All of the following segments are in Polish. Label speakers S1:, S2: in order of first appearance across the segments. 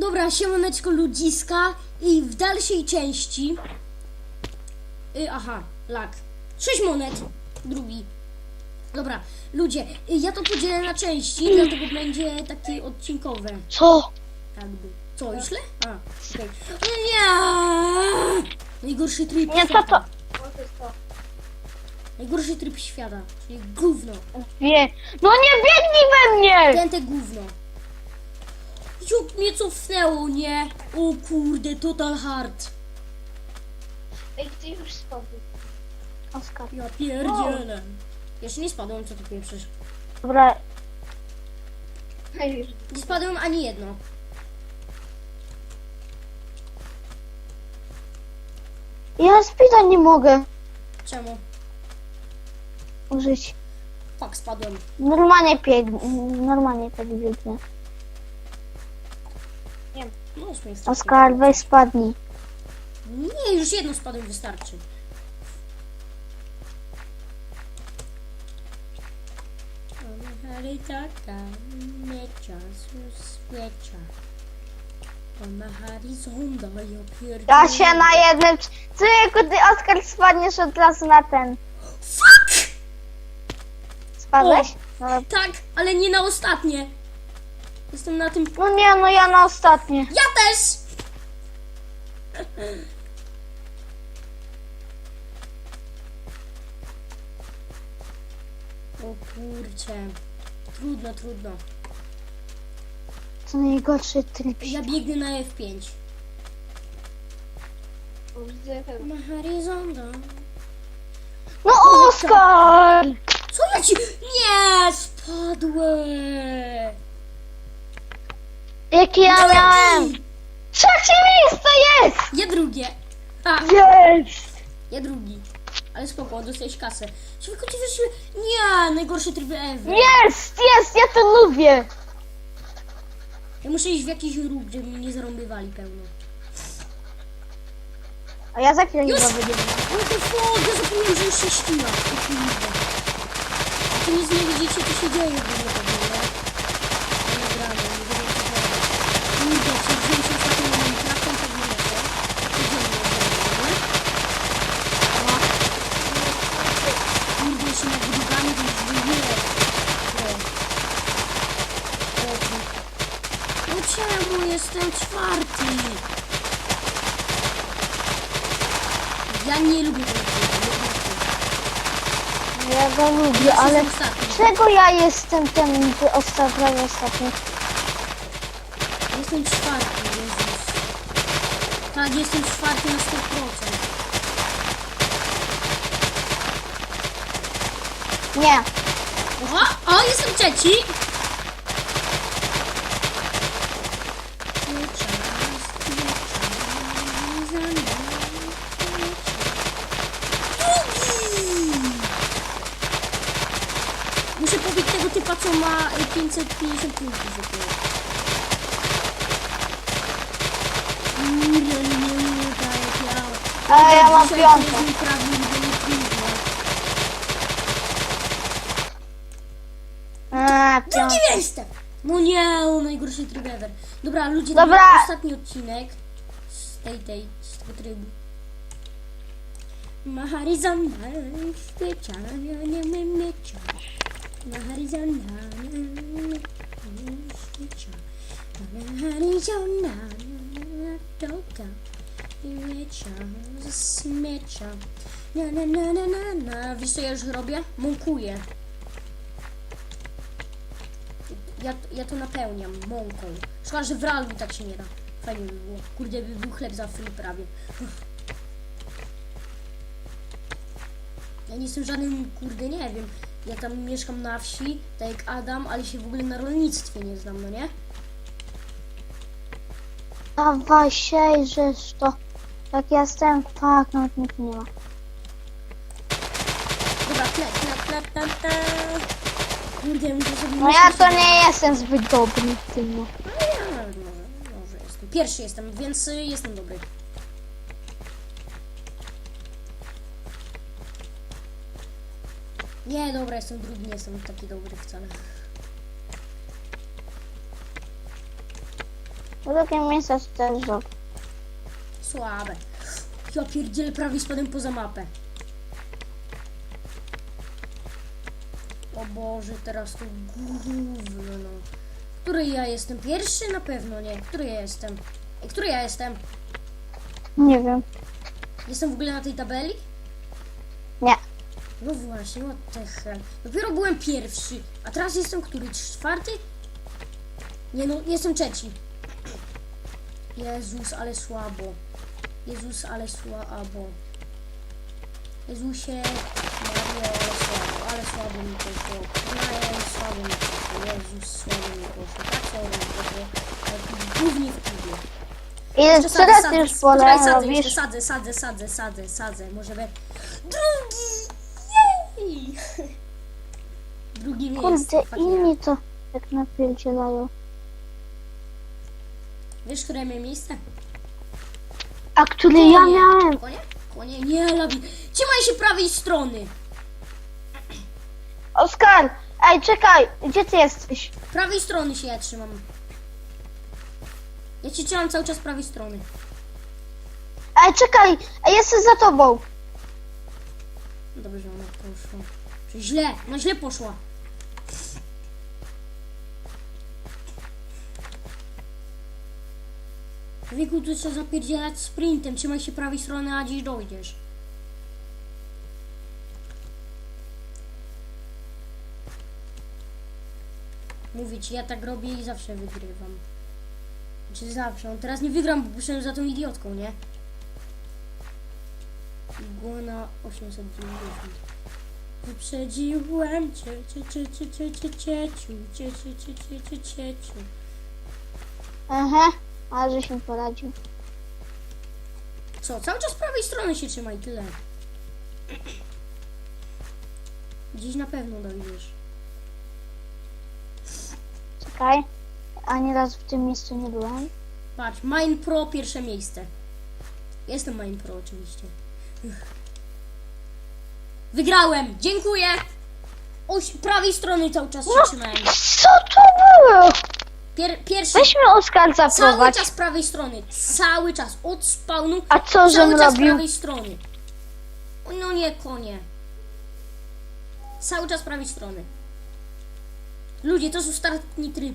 S1: Dobra, siemaneczko ludziska i w dalszej części... Y, aha, lak. 6 monet. Drugi. Dobra, ludzie, y, ja to podzielę na części, dlatego będzie takie odcinkowe.
S2: Co?
S1: Jakby. Co, źle? A, okej. Nie! Najgorszy tryb
S2: Nie, co
S1: świata.
S2: to?
S1: Najgorszy tryb świata, czyli gówno.
S2: Wie. No nie biegnij we mnie!
S1: Ten te gówno. Ciup mnie cofnęło, nie? O kurde, total hard.
S2: Ej, ty już spadł. Oskar.
S1: Ja pierdzielę. Jeszcze nie spadłem, co ty pieprzysz?
S2: Dobra.
S1: Nie spadłem ani jedno.
S2: Ja spida nie mogę
S1: Czemu?
S2: użyć.
S1: Fuck, spadłem.
S2: Normalnie bieg, normalnie tak biegnę.
S1: No, już mnie
S2: Oskar, weź spadnij.
S1: Nie, już jedno spadłem, wystarczy. Haritaka, mecza, susmiecia. Ona horyzonda, ja pierdolę.
S2: Ja się na jednym... Co jako ty, Oskar, spadniesz od razu na ten?
S1: Fuck!
S2: Spadłeś? No,
S1: Tak, ale nie na ostatnie. Jestem na tym...
S2: no nie, no ja na ostatnie.
S1: Ja też! O kurcie. Trudno, trudno.
S2: To najgorszy tryb.
S1: Ja biegnę na F5. Na horyzonda.
S2: No Oskar!
S1: Co ja ci... Nie! Spadłem!
S2: Jakie ja miałem? Trzecie miejsce jest!
S1: Ja drugie. A,
S2: Jest!
S1: ja drugi. Ale spoko, dostałeś kasę. Ty wiesz, że- Nie, najgorszy tryb ever.
S2: Jest, jest, ja to lubię.
S1: Ja muszę iść w jakiś ruch, żeby mnie nie zarąbywali pełno.
S2: A ja za chwilę nie
S1: Już!
S2: będę.
S1: What the fuck? Ja zapomniałem, że już się ścina. O kurde. Ty nic nie widzicie, co się dzieje w ogóle pewnie, nie? Nie nagrane, nie wiem co to Kurde, czy wziąłem się ostatnio na Minecraftem, pewnie nie to. Codziennie odbieram, nie? No. Kurde, się nad drugami to już wyjmuje. O. O, No czemu jestem czwarty? Ja nie lubię tego.
S2: Ja go lubię, ale
S1: ostatni.
S2: czego ja jestem ten ostatni, ostatni?
S1: Jestem czwarty, Jezus. Tak, jestem czwarty na 100%.
S2: Nie.
S1: Oha, o, jestem trzeci. Co ma y, 550 punktów około. Kurde, nie uda jak ja.
S2: Ale ja mam
S1: Dzisiaj
S2: piątą.
S1: mi prawie nie trudno.
S2: A,
S1: Drugie
S2: piąty.
S1: miejsce! No nie, o, najgorszy tryb ever. Dobra, ludzie,
S2: Dobra.
S1: to był ostatni odcinek z tej, tej, z tego trybu. Na horyzoncie świecia, Na świecia, na śmiecia, smiecia. Na, na, na, na, na, na. Wiesz co ja już robię? Mąkuję. Ja, ja to napełniam mąką. Szkoda, że w realu tak się nie da. Fajnie by było. Kurde, by był chleb za free prawie. Ja nie jestem żadnym, kurde, nie wiem. Ja tam mieszkam na wsi, tak jak Adam, ale się w ogóle na rolnictwie nie znam, no nie?
S2: Dawaj się, żeż to. Jak jestem, tak, nawet nikt nie ma.
S1: Dobra, tle, tle, tle, tle, tle. Kurde, muszę sobie...
S2: No ja to nie jestem zbyt dobry w tym. no.
S1: No ja, może, może jestem. Pierwszy jestem, więc y, jestem dobry. Nie, dobra, jestem drugi, nie jestem taki dobry wcale.
S2: Drugie miejsce jest też.
S1: Słabe. Ja pierdzielę prawie spadłem poza mapę. O Boże, teraz to gówno, no. Który ja jestem? Pierwszy? Na pewno nie. Który ja jestem? Ej, Który ja jestem?
S2: Nie wiem.
S1: Jestem w ogóle na tej tabeli?
S2: Nie.
S1: No właśnie, what the hell. Dopiero byłem pierwszy, a teraz jestem który? Czwarty? Nie no, jestem trzeci. Jezus, ale słabo. Jezus, ale słabo. Jezusie, Mario, ale słabo, ale słabo mi poszło. No, słabo mi poszło. Jezus, słabo mi poszło. Tak słabo mi poszło. Jak głównie w klubie.
S2: Ile
S1: Jeszcze
S2: teraz
S1: sadzę,
S2: już
S1: sadzę,
S2: pole robisz?
S1: Sadzę, sadzę, sadzę, sadzę, sadzę. Może be... Drugi! Jej! Drugi miejsce.
S2: Kurde, inni to tak napierdzielają.
S1: Wiesz, które miałem miejsce?
S2: A który ja
S1: Konie.
S2: miałem?
S1: Konie? Konie? Nie, Labi. Trzymaj się prawej strony.
S2: Oskar! Ej, czekaj! Gdzie ty jesteś?
S1: Prawej strony się ja trzymam. Ja ci trzymam cały czas prawej strony.
S2: Ej, czekaj! Ej, jestem za tobą!
S1: No Dobrze, ona poszła. Czy źle? No źle poszła. Wieku, tu trzeba zapierdzielać sprintem. Trzymaj się prawej strony, a gdzieś dojdziesz. Mówię ci, ja tak robię i zawsze wygrywam. Czy zawsze? No teraz nie wygram, bo poszedłem za tą idiotką, nie? Igłona 890. Wyprzedziłem cię, cię, cię, cię, cię, cię, cieciu, cię, cię, cię, cię, cię, cieciu.
S2: Aha, ale żeś mi poradził.
S1: Co, cały czas z prawej strony się trzymaj, tyle. Gdzieś na pewno dojdziesz.
S2: Czekaj. Ani raz w tym miejscu nie byłem.
S1: Patrz, Mine Pro pierwsze miejsce. Jestem Mine Pro oczywiście. Wygrałem! Dziękuję! Oś, prawej strony cały czas się trzymałem.
S2: Co to było?
S1: Pier, pierwszy,
S2: Weź mnie Oskar
S1: cały
S2: zaprowadź.
S1: czas prawej strony. Cały czas. Od spawnu
S2: A co,
S1: Cały
S2: żem
S1: czas
S2: robił?
S1: prawej strony. O, No nie, konie. Cały czas prawej strony. Ludzie, to jest ostatni tryb.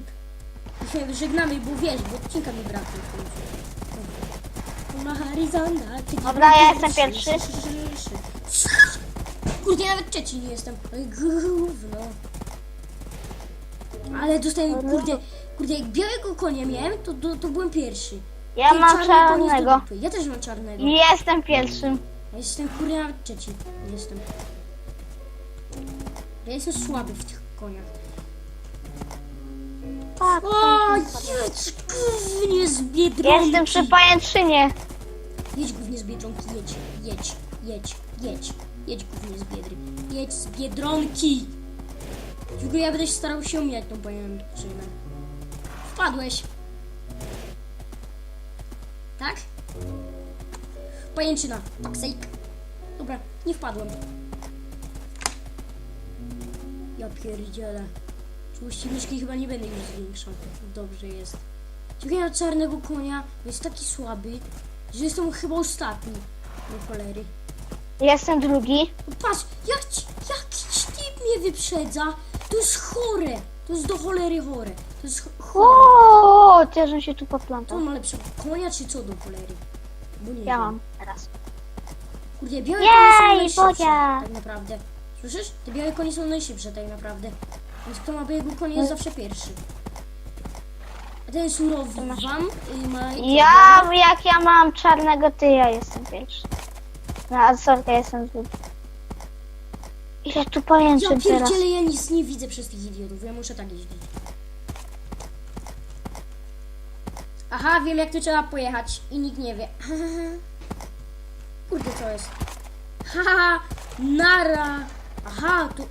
S1: My się żegnamy, bo wiesz, bo odcinka mi brakuje.
S2: Dobra, ja jestem pierwszy.
S1: Kurde, nawet trzeci nie jestem. Oj, Gówno. Ale dostałem, kurde, kurde, jak białego konia miałem, to, to, to byłem pierwszy.
S2: Ja mam
S1: czarny koń jest do
S2: czarnego.
S1: dupy. Ja też mam czarnego.
S2: Jestem pierwszym.
S1: Ja jestem kurde nawet trzeci. Jestem. Ja jestem słaby w tych koniach.
S2: Tak,
S1: O,
S2: tak.
S1: jedź gównie z Biedronki.
S2: Jestem przy pajęczynie.
S1: Jedź gównie z Biedronki, jedź, jedź, jedź, jedź. Jedź gównie z Biedry. Jedź z Biedronki. Tylko ja będę się starał się omijać tą pajęczynę. Wpadłeś. Tak? Pajęczyna. Paksejk. Dobra, nie wpadłem. Ja pierdzielę. Oczywiście myszki chyba nie będę już zwiększał. Dobrze jest. Dziękuję na czarnego konia. Jest taki słaby, że jestem chyba ostatni. Do cholery.
S2: Jestem drugi.
S1: Patrz, jak ci, jakiś typ mnie wyprzedza. To jest chore. To jest do cholery chore. To jest ch- chore.
S2: O, też się tu
S1: To on ma lepszego konia, czy co do cholery? Bo nie
S2: Ja
S1: wiem.
S2: mam teraz.
S1: Kurde, białe
S2: Jej,
S1: konie są najszybsze,
S2: Bodzia!
S1: tak naprawdę. Słyszysz? Te białe konie są najszybsze, tak naprawdę. Więc kto ma białego konia jest zawsze pierwszy. A ten surowy wam y, ma...
S2: Ja, jak ja mam czarnego, ty ja jestem pierwszy. No, a sorka jestem drugi. Ile tu
S1: Ja
S2: pajęczyn teraz?
S1: pierdzielę, ja nic nie widzę przez tych idiotów, ja muszę tak jeździć. Aha, wiem jak tu trzeba pojechać i nikt nie wie. Kurde, co jest? Haha, nara. Aha, tu,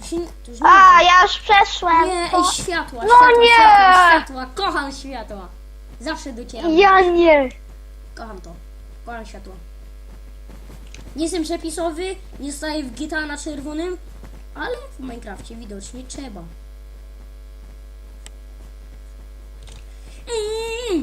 S1: tu się, tu już nie
S2: A,
S1: ma.
S2: ja już przeszłem.
S1: Nie, ej, światła,
S2: No
S1: światła,
S2: nie!
S1: światła, światła, kocham światła. Zawsze docieram.
S2: Ja nie.
S1: Kocham to. Kocham światło. Nie jestem przepisowy, nie staję w GTA na czerwonym, ale w Minecrafcie widocznie trzeba. Mm.